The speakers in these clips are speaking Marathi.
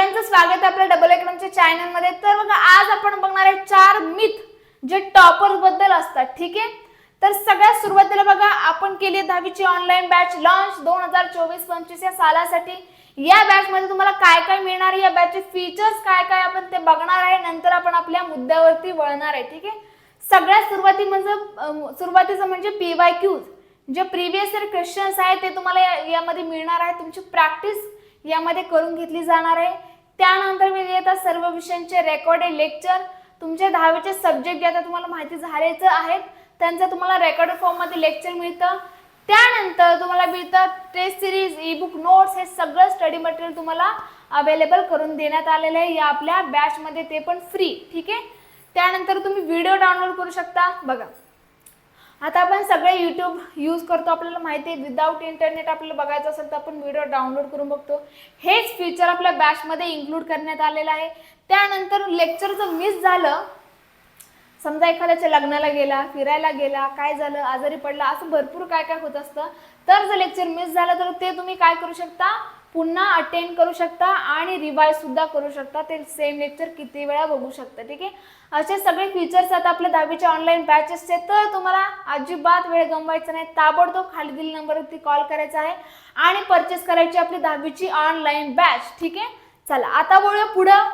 सगळ्यांचं स्वागत आहे आपल्या डबल एकरमच्या चॅनलमध्ये. तर बघा आज आपण बघणार आहे चार मिथ जे टॉपर्सबद्दल असतात ठीक आहे? तर सगळ्यात सुरुवातीला बघा आपण केली दहावीची ऑनलाईन बॅच लॉन्च दोन हजार चोवीस पंचवीस या सालासाठी. या बॅच मध्ये तुम्हाला काय काय मिळणार आहे? या बॅचचे फीचर्स काय काय आपण ते बघणार आहे? नंतर आपण आपल्या मुद्द्यावरती वळणार आहे ठीक आहे? सगळ्यात सुरुवाती म्हणजे सुरुवातीचं म्हणजे पी वाय क्यूज जे प्रिव्हियस इयर क्वेश्चन्स आहेत ते तुम्हाला या- यामध्ये मिळणार आहे. तुमची प्रॅक्टिस यामध्ये करून घेतली जाणार आहे. त्यानंतर मी येतात सर्व विषयांचे रेकॉर्डेड लेक्चर तुमचे दहावीचे सब्जेक्ट जे आता तुम्हाला माहिती झालेच आहेत त्यांचं तुम्हाला रेकॉर्डेड फॉर्ममध्ये लेक्चर मिळतं. त्यानंतर तुम्हाला मिळतं test series e book notes हे सगळं स्टडी मटेरियल तुम्हाला अवेलेबल करून देण्यात आलेलं आहे. या आपल्या बॅचमध्ये ते पण फ्री ठीक आहे? त्यानंतर तुम्ही व्हिडिओ डाउनलोड करू शकता. बघा. आता आपण सगळे यूट्यूब यूज करतो आपल्याला माहिती आहे विदाऊट इंटरनेट आपल्याला बघायचं असेल तर आपण व्हिडिओ डाउनलोड करून बघतो. हेच फीचर आपल्या बॅचमध्ये इन्क्लूड करण्यात आलेलं आहे. त्यानंतर लेक्चर जर मिस झालं समजा एखाद्याच्या लग्नाला गेला फिरायला गेला काय झालं आजारी पडला असं भरपूर काय काय होत असतं. तर जर लेक्चर मिस झालं तर ते तुम्ही काय करू शकता? पुन्हा अटेंड करू शकता आणि रिवाईज सुद्धा करू शकता. ते सेम लेक्चर किती वेळा बघू शकता ठीक आहे? असे सगळे फीचर्स आता आपल्या दहावीच्या ऑनलाईन बॅचेसचे तर तुम्हाला अजिबात वेळ गमवायचा नाही. ताबडतोब खाली दिलेल्या नंबरवरती कॉल करायचा आहे आणि परचेस करायची आपली दहावीची ऑनलाईन बॅच ठीक आहे? चला आता बोलूया पुढं.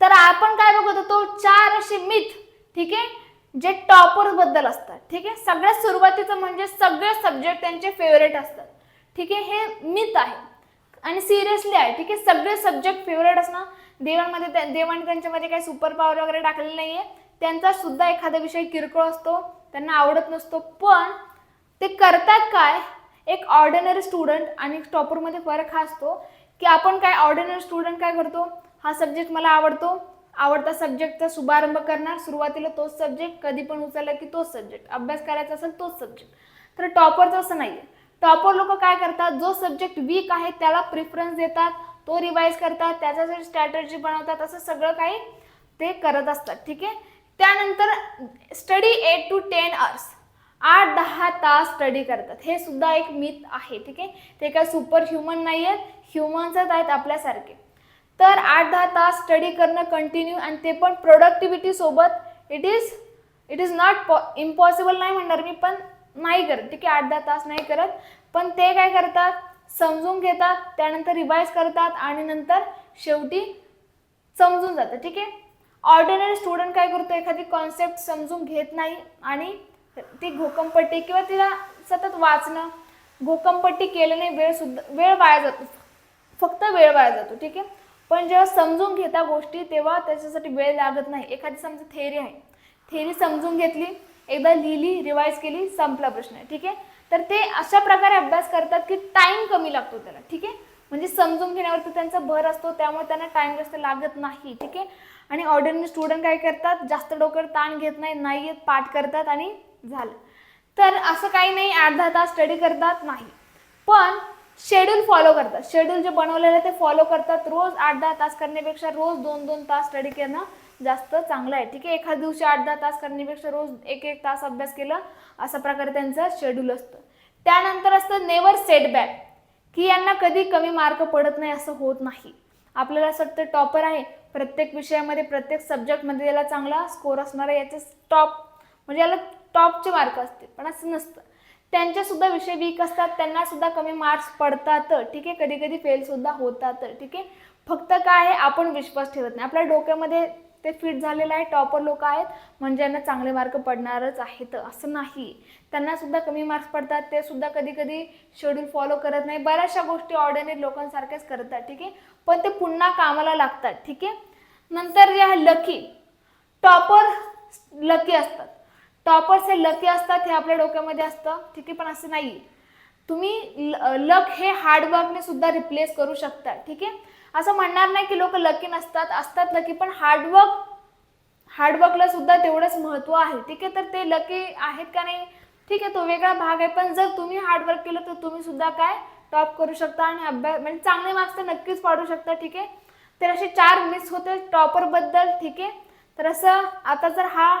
तर आपण काय बघत होतो चार असे मिथ ठीक आहे? जे टॉपर्सबद्दल असतात ठीक आहे? सगळ्यात सुरुवातीचं म्हणजे सगळे सब्जेक्ट त्यांचे फेवरेट असतात. ठीक आहे? हे मिथ आहे. आणि सिरियसली आहे ठीक आहे? सगळे सब्जेक्ट फेवरेट असणं देवांमध्ये त्या- देवाने त्यांच्यामध्ये काही सुपर पॉवर वगैरे टाकलेलं नाही आहे त्यांचा सुद्धा एखादा विषय किरकोळ असतो त्यांना आवडत नसतो पण ते करतात काय? एक ऑर्डिनरी स्टुडंट आणि टॉपरमध्ये फरक हा असतो की आपण काय ऑर्डिनरी स्टुडंट काय करतो? हा सब्जेक्ट मला आवडतो. आवडता सब्जेक्टचा शुभारंभ करणार. सुरुवातीला तोच सब्जेक्ट कधी पण उचलला की तोच सब्जेक्ट अभ्यास करायचा असेल तोच सब्जेक्ट तर टॉपरचं असं नाही आहे टॉपर लोक काय करतात जो सब्जेक्ट वीक आहे त्याला प्रिफरन्स देतात तो रिवाईज करतात त्याच्यासाठी स्ट्रॅटर्जी बनवतात असं सगळं काही ते करत असतात ठीक आहे? त्यानंतर study eight to ten hours आठ दहा तास स्टडी करतात. हे सुद्धा एक मिथ आहे ठीक आहे? ते काय सुपर ह्युमन नाही आहेत ह्युमन्सच आहेत आपल्यासारखे. तर आठ दहा तास स्टडी करणं कंटिन्यू आणि ते पण प्रोडक्टिव्हिटी सोबत it is it is not po impossible नाही म्हणणार मी पण नाही करत. ठीक आहे आठ दहा तास नाही करत. पण ते काय करतात? समजून घेतात त्यानंतर रिवाईज करतात आणि नंतर शेवटी समजून जातं ठीक आहे? ऑर्डिनरी स्टुडंट काय करतो? एखादी कॉन्सेप्ट समजून घेत नाही आणि ती घोकंपट्टी किंवा तिला सतत वाचणं घोकंपट्टी केल्याने वेळ सुद्धा वेळ वाया जातो. फक्त वेळ वाया जातो. ठीक आहे? पण जेव्हा समजून घेता गोष्टी तेव्हा त्याच्यासाठी वेळ लागत नाही. एखादी समजा थेरी आहे. थेरी समजून घेतली एकदा लिहिली रिवाईज केली संपला प्रश्न. ठीक आहे? तर ते अशा प्रकारे अभ्यास करतात की टाइम कमी लागतो त्याला. ठीक आहे? म्हणजे समजून घेण्यावरती त्यांचा भर असतो त्यामुळे त्यांना टाइम जास्त लागत नाही. ठीक आहे? आणि ऑर्डिनरी स्टुडंट काय करतात? जास्त डोक्यावर ताण घेत नाही नाही येत पाठ करतात आणि झालं. तर असं काही नाही आठ दहा तास स्टडी करतात नाही. पण शेड्यूल फॉलो करतात. शेड्यूल जे बनवलेलं ते फॉलो करतात. रोज आठ दहा तास करण्यापेक्षा रोज दोन दोन तास स्टडी करणं जास्त चांगलं आहे. ठीक आहे एखाद्या दिवशी आठ दहा तास करण्यापेक्षा रोज एक एक तास अभ्यास केला अशा प्रकारे त्यांचं शेड्यूल असतं. त्यानंतर असतं नेवर सेटबॅक की यांना कधी कमी मार्क पडत नाही असं होत नाही. आपल्याला असं वाटतं टॉपर आहे. प्रत्येक विषयामध्ये प्रत्येक सब्जेक्टमध्ये याला चांगला स्कोर असणार आहे याचे टॉप म्हणजे याला टॉपचे मार्क असते पण असं नसतं. त्यांच्यासुद्धा विषय वीक असतात त्यांनासुद्धा कमी मार्क्स पडतात. ठीक आहे कधी कधी फेलसुद्धा होतात. ठीक आहे फक्त काय आहे आपण विश्वास ठेवत नाही. आपल्या डोक्यामध्ये ते फिट झालेलं आहे टॉपर लोक आहेत. म्हणजे यांना चांगले मार्क पडणारच आहेत असं नाही. त्यांना सुद्धा कमी मार्क्स पडतात ते सुद्धा कधी कधी शेड्यूल फॉलो करत नाही. बऱ्याचशा गोष्टी ऑर्डिनरी लोकांसारख्याच करतात ठीक आहे? पण ते पुन्हा कामाला लागतात ठीक आहे? नंतर जे आहे लकी टॉपर लकी असतात. टॉपर्स हे लकी असतात हे आपल्या डोक्यामध्ये असतं ठीक आहे? पण असं नाही. तुम्ही लक हे हार्डवर्कने सुद्धा रिप्लेस करू शकता ठीक आहे? असं म्हणणार नाही की लोक लकी नसतात असतात लकी पण हार्डवर्क हार्डवर्कला सुद्धा तेवढंच महत्त्व आहे. ठीक आहे तर ते लकी आहेत का नाही? ठीक आहे तो वेगळा भाग आहे पण जर तुम्ही हार्डवर्क केलं तर तुम्ही सुद्धा काय? टॉप करू शकता आणि अभ्यास म्हणजे चांगले मार्क्स तर नक्कीच पाडू शकता ठीक आहे? तर असे चार मिस होते टॉपरबद्दल ठीक आहे? तर असं आता जर हा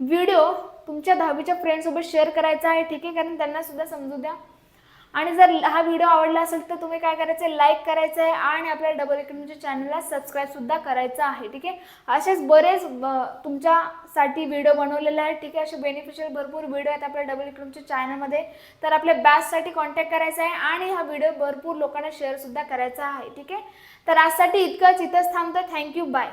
व्हिडिओ तुमच्या दहावीच्या फ्रेंडसोबत शेअर करायचा आहे ठीक आहे? कारण त्यांना सुद्धा समजू द्या. आणि जर हा व्हिडिओ आवडला असेल तर तुम्ही काय करायचं आहे लाईक करायचं आहे आणि आपल्या डबल इकॉनॉमीच्या चॅनलला सबस्क्राईबसुद्धा करायचं आहे ठीक आहे? असेच बरेच तुमच्यासाठी व्हिडिओ बनवलेले आहेत ठीक आहे? असे बेनिफिशियल भरपूर व्हिडिओ आहेत आपल्या डबल इकॉनॉमीच्या चॅनलमध्ये तर आपल्या बॅचसाठी कॉन्टॅक्ट करायचा आहे आणि हा व्हिडिओ भरपूर लोकांना शेअरसुद्धा करायचा आहे ठीक आहे? तर आजसाठी इतकंच. इथंच थांबतं थँक्यू बाय